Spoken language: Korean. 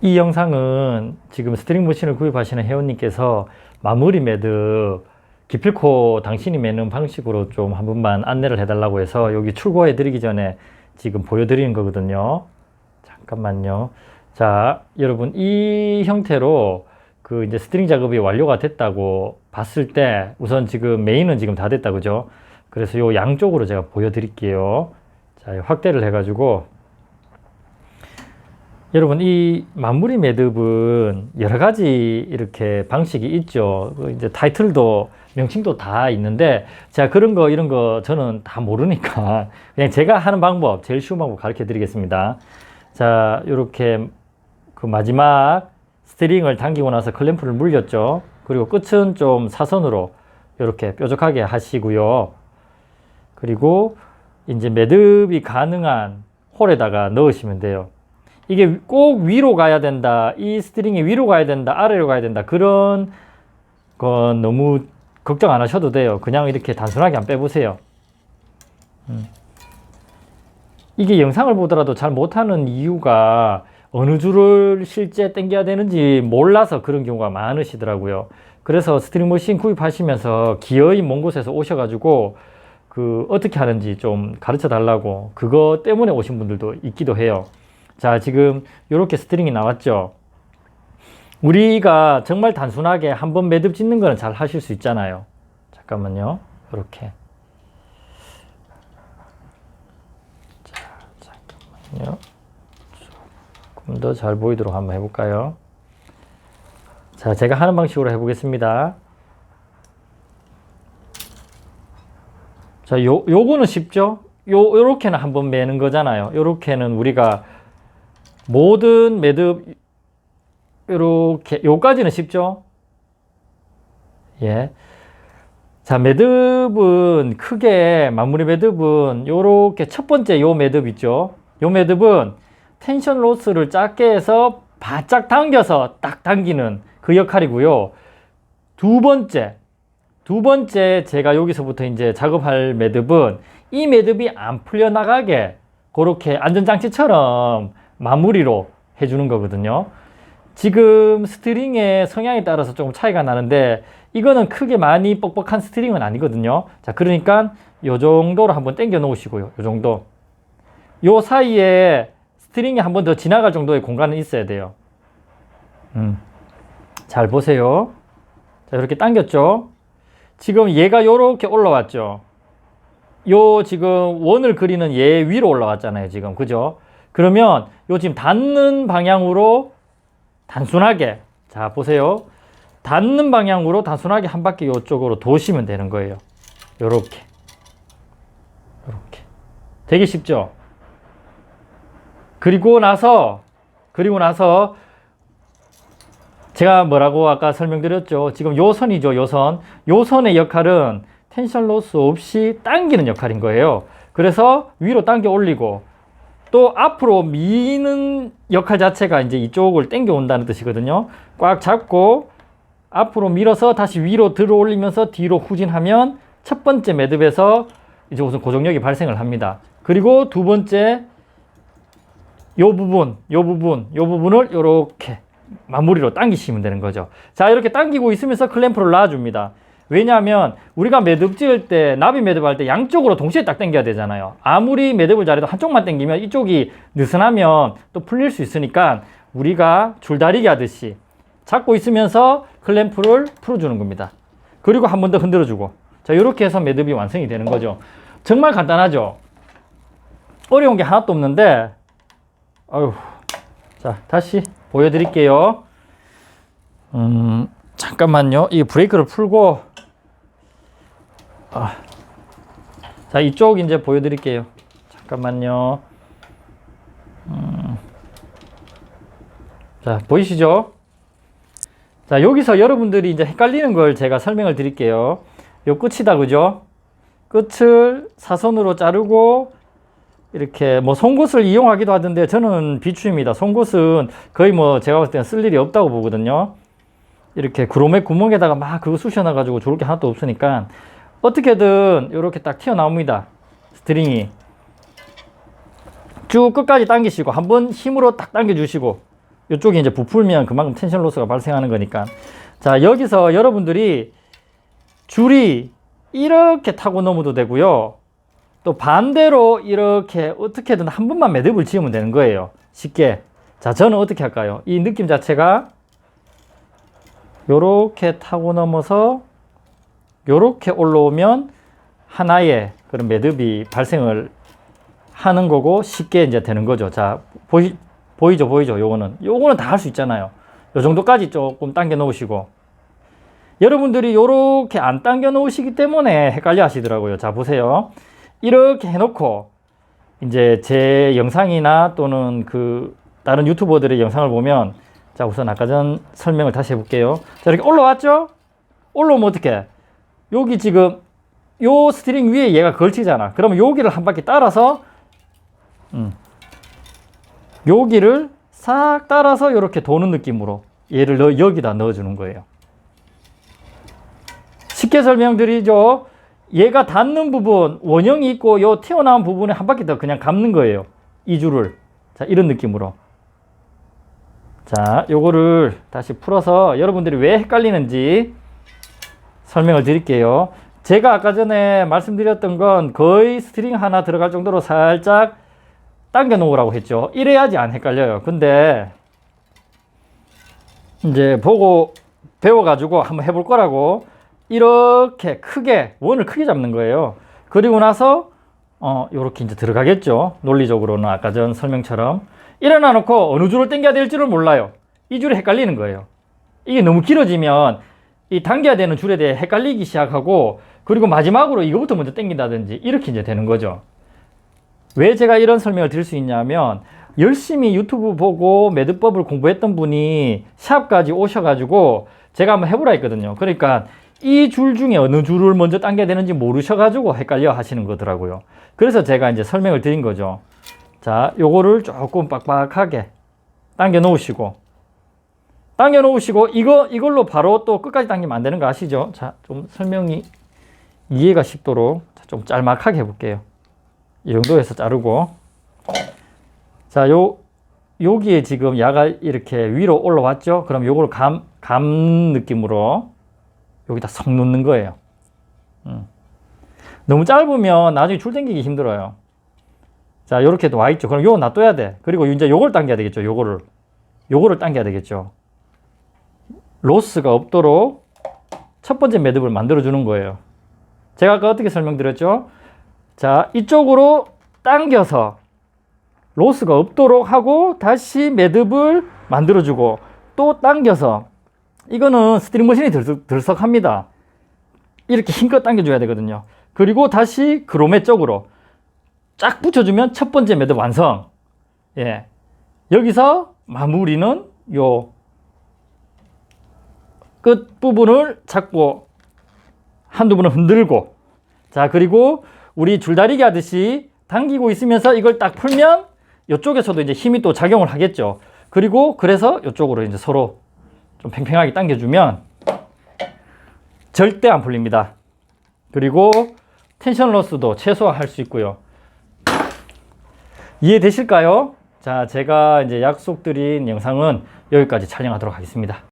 이 영상은 지금 스트링 머신을 구입하시는 회원님께서 마무리 매듭 기필코 당신이 매는 방식으로 좀 한 번만 안내를 해달라고 해서 여기 출고해 드리기 전에 지금 보여드리는 거거든요. 잠깐만요. 자, 여러분 이 형태로 그 이제 스트링 작업이 완료가 됐다고 봤을 때 우선 지금 메인은 지금 다 됐다 그죠? 그래서 요 양쪽으로 제가 보여드릴게요. 자, 확대를 해가지고 여러분 이 마무리 매듭은 여러 가지 이렇게 방식이 있죠. 그 이제 타이틀도 명칭도 다 있는데 제가 그런 거 이런 거 저는 다 모르니까 그냥 제가 하는 방법 제일 쉬운 방법 가르쳐 드리겠습니다. 자, 이렇게 그 마지막 스트링을 당기고 나서 클램프를 물렸죠. 그리고 끝은 좀 사선으로 이렇게 뾰족하게 하시고요. 그리고 이제 매듭이 가능한 홀에다가 넣으시면 돼요. 이게 꼭 위로 가야 된다. 이 스트링이 위로 가야 된다. 아래로 가야 된다. 그런 건 너무 걱정 안 하셔도 돼요. 그냥 이렇게 단순하게 안 빼보세요. 음. 이게 영상을 보더라도 잘 못하는 이유가 어느 줄을 실제 당겨야 되는지 몰라서 그런 경우가 많으시더라고요. 그래서 스트링 머신 구입하시면서 기어이 먼 곳에서 오셔가지고 그 어떻게 하는지 좀 가르쳐 달라고 그거 때문에 오신 분들도 있기도 해요. 자, 지금 이렇게 스트링이 나왔죠. 우리가 정말 단순하게 한 번 매듭 짓는 거는 잘 하실 수 있잖아요. 잠깐만요. 이렇게. 자, 잠깐만요. 조금 더 잘 보이도록 한번 해볼까요? 자, 제가 하는 방식으로 해보겠습니다. 자, 요, 요거는 쉽죠? 요, 요렇게는 한번 매는 거잖아요. 요렇게는 우리가 모든 매듭, 요렇게, 요까지는 쉽죠? 예. 자, 매듭은 크게, 마무리 매듭은 요렇게 첫 번째 요 매듭 있죠? 요 매듭은 텐션 로스를 작게 해서 바짝 당겨서 딱 당기는 그 역할이고요. 두 번째, 두 번째 제가 여기서부터 이제 작업할 매듭은 이 매듭이 안 풀려 나가게 그렇게 안전장치처럼 마무리로 해주는 거거든요. 지금 스트링의 성향에 따라서 조금 차이가 나는데 이거는 크게 많이 뻑뻑한 스트링은 아니거든요. 자, 그러니까 요 정도로 한번 당겨 놓으시고요. 요 정도. 요 사이에 스트링이 한 번 더 지나갈 정도의 공간은 있어야 돼요. 음. 잘 보세요. 자, 이렇게 당겼죠? 지금 얘가 요렇게 올라왔죠? 요 지금 원을 그리는 얘 위로 올라왔잖아요, 지금. 그죠? 그러면 요 지금 닿는 방향으로 단순하게, 자, 보세요. 닿는 방향으로 단순하게 한 바퀴 요쪽으로 도시면 되는 거예요. 요렇게. 요렇게. 되게 쉽죠? 그리고 나서, 그리고 나서 제가 뭐라고 아까 설명드렸죠. 지금 요 선이죠, 요 선. 요 선의 역할은 텐션 로스 없이 당기는 역할인 거예요. 그래서 위로 당겨 올리고 또 앞으로 미는 역할 자체가 이제 이쪽을 당겨 온다는 뜻이거든요. 꽉 잡고 앞으로 밀어서 다시 위로 들어 올리면서 뒤로 후진하면 첫 번째 매듭에서 이제 우선 고정력이 발생을 합니다. 그리고 두 번째 요 부분, 요 부분, 요 부분을 이렇게 마무리로 당기시면 되는 거죠. 자, 이렇게 당기고 있으면서 클램프를 놔줍니다. 왜냐하면 우리가 매듭 지을 때 나비 매듭 할 때 양쪽으로 동시에 딱 당겨야 되잖아요. 아무리 매듭을 잘해도 한쪽만 당기면 이쪽이 느슨하면 또 풀릴 수 있으니까 우리가 줄다리기 하듯이 잡고 있으면서 클램프를 풀어주는 겁니다. 그리고 한 번 더 흔들어주고 자 이렇게 해서 매듭이 완성이 되는 거죠. 정말 간단하죠. 어려운 게 하나도 없는데 아유 자 다시 보여드릴게요. 음 잠깐만요. 이 브레이크를 풀고 아, 자 이쪽 이제 보여드릴게요. 잠깐만요. 음, 자 보이시죠? 자 여기서 여러분들이 이제 헷갈리는 걸 제가 설명을 드릴게요. 요 끝이다 그죠? 끝을 사선으로 자르고 이렇게 뭐 송곳을 이용하기도 하던데 저는 비추입니다. 송곳은 거의 뭐 제가 봤을 때는 쓸 일이 없다고 보거든요. 이렇게 구로맥 구멍에다가 막 그거 쑤셔놔 가지고 좋을 게 하나도 없으니까 어떻게든 이렇게 딱 튀어나옵니다. 스트링이 쭉 끝까지 당기시고 한 번 힘으로 딱 당겨 주시고 이쪽이 이제 부풀면 그만큼 텐션 로스가 발생하는 거니까. 자, 여기서 여러분들이 줄이 이렇게 타고 넘어도 되고요. 또 반대로 이렇게 어떻게든 한 번만 매듭을 지으면 되는 거예요. 쉽게. 자, 저는 어떻게 할까요? 이 느낌 자체가 요렇게 타고 넘어서 요렇게 올라오면 하나의 그런 매듭이 발생을 하는 거고 쉽게 이제 되는 거죠. 자, 보이, 보이죠, 보이죠. 요거는. 요거는 다 할 수 있잖아요. 요 정도까지 조금 당겨 놓으시고. 여러분들이 요렇게 안 당겨 놓으시기 때문에 헷갈려 하시더라고요. 자, 보세요. 이렇게 해놓고, 이제 제 영상이나 또는 그 다른 유튜버들의 영상을 보면, 자, 우선 아까 전 설명을 다시 해볼게요. 자, 이렇게 올라왔죠? 올라오면 어떻게? 여기 지금 요 스트링 위에 얘가 걸치잖아. 그러면 여기를 한 바퀴 따라서 음. 여기를 싹 따라서 이렇게 도는 느낌으로 얘를 넣, 여기다 넣어주는 거예요. 쉽게 설명드리죠. 얘가 닿는 부분, 원형이 있고 요 튀어나온 부분에 한 바퀴 더 그냥 감는 거예요. 이 줄을. 자, 이런 느낌으로. 자, 요거를 다시 풀어서 여러분들이 왜 헷갈리는지 설명을 드릴게요. 제가 아까 전에 말씀드렸던 건 거의 스트링 하나 들어갈 정도로 살짝 당겨 놓으라고 했죠. 이래야지 안 헷갈려요. 근데 이제 보고 배워가지고 한번 해볼 거라고 이렇게 크게 원을 크게 잡는 거예요. 그리고 나서 어 요렇게 이제 들어가겠죠. 논리적으로는 아까 전 설명처럼 일어나 놓고 어느 줄을 당겨야 될지를 몰라요. 이 줄이 헷갈리는 거예요. 이게 너무 길어지면 이 당겨야 되는 줄에 대해 헷갈리기 시작하고 그리고 마지막으로 이거부터 먼저 당긴다든지 이렇게 이제 되는 거죠. 왜 제가 이런 설명을 드릴 수 있냐면 열심히 유튜브 보고 매듭법을 공부했던 분이 샵까지 오셔가지고 제가 한번 해보라 했거든요. 그러니까 이 줄 중에 어느 줄을 먼저 당겨야 되는지 모르셔가지고 헷갈려 하시는 거더라고요. 그래서 제가 이제 설명을 드린 거죠. 자, 요거를 조금 빡빡하게 당겨 놓으시고 당겨 놓으시고 이거 이걸로 바로 또 끝까지 당기면 안 되는 거 아시죠? 자, 좀 설명이 이해가 쉽도록 자, 좀 짤막하게 해볼게요. 이 정도에서 자르고 자, 요 여기에 지금 야가 이렇게 위로 올라왔죠? 그럼 요걸 감, 감 느낌으로 여기다 석 놓는 거예요. 음. 너무 짧으면 나중에 줄 당기기 힘들어요. 자, 요렇게 와 있죠. 그럼 요거 놔둬야 돼. 그리고 이제 요걸 당겨야 되겠죠. 요거를. 요거를 당겨야 되겠죠. 로스가 없도록 첫 번째 매듭을 만들어 주는 거예요. 제가 아까 어떻게 설명드렸죠? 자, 이쪽으로 당겨서 로스가 없도록 하고 다시 매듭을 만들어 주고 또 당겨서 이거는 스트링 머신이 들썩, 들썩합니다. 이렇게 힘껏 당겨줘야 되거든요. 그리고 다시 그로메 쪽으로 쫙 붙여주면 첫 번째 매듭 완성. 예. 여기서 마무리는 요 끝 부분을 잡고 한두 번은 흔들고 자 그리고 우리 줄다리기 하듯이 당기고 있으면서 이걸 딱 풀면 이쪽에서도 이제 힘이 또 작용을 하겠죠. 그리고 그래서 이쪽으로 이제 서로 좀 팽팽하게 당겨주면 절대 안 풀립니다. 그리고 텐션 로스도 최소화할 수 있고요. 이해되실까요? 자, 제가 이제 약속드린 영상은 여기까지 촬영하도록 하겠습니다.